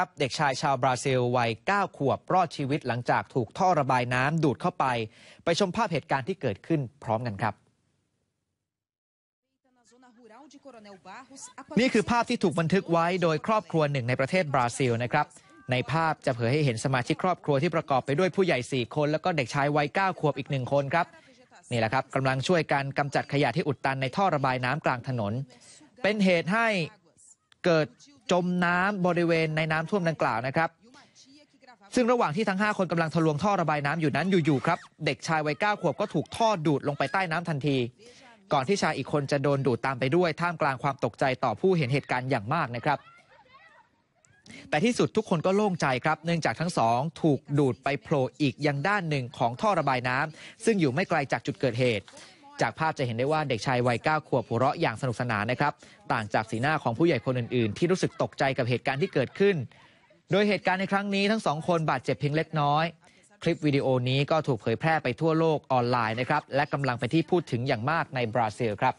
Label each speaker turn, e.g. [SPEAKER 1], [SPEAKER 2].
[SPEAKER 1] ครับเด็กชายชาวบราซิลวัย 9 ขวบรอดชีวิตหลังจากถูกท่อระบายน้ำดูดเข้าไป ไปชมภาพเหตุการณ์ที่เกิดขึ้นพร้อมกันครับ นี่คือภาพที่ถูกบันทึกไว้โดยครอบครัวหนึ่งในประเทศบราซิลนะครับ ในภาพจะเผยให้เห็นสมาชิกครอบครัวที่ประกอบไปด้วยผู้ใหญ่ 4 คน แล้วก็เด็กชายวัย 9 ขวบอีกหนึ่งคนครับนี่แหละครับกำลังช่วยกันกำจัดขยะที่อุดตันในท่อระบายน้ำกลางถนน เป็นเหตุให้เกิด จมน้ำบริเวณในน้ำท่วมดังกล่าวนะครับ ซึ่งระหว่างที่ทั้ง 5 คนกำลังทะลวงท่อระบายน้ำอยู่นั้นอยู่ๆครับ เด็กชายวัย9ขวบก็ถูกท่อดูดลงไปใต้น้ำทันที ก่อนที่ชายอีกคนจะโดนดูดตามไปด้วยท่ามกลางความตกใจต่อผู้เห็นเหตุการณ์อย่างมากนะครับ แต่ที่สุดทุกคนก็โล่งใจครับ เนื่องจากทั้งสองถูกดูดไปโผล่อีกยังด้านหนึ่งของท่อระบายน้ำซึ่งอยู่ไม่ไกลจากจุดเกิดเหตุ จากภาพจะเห็นได้ว่าเด็กชายวัย9ขวบหัวเราะอย่างสนุกสนานนะครับ ต่างจากสีหน้าของผู้ใหญ่คนอื่นๆ ที่รู้สึกตกใจกับเหตุการณ์ที่เกิดขึ้น โดยเหตุการณ์ในครั้งนี้ทั้งสองคนบาดเจ็บเพียงเล็กน้อย คลิปวิดีโอนี้ก็ถูกเผยแพร่ไปทั่วโลกออนไลน์นะครับและกำลังเป็นที่พูดถึงอย่างมากในบราซิลครับ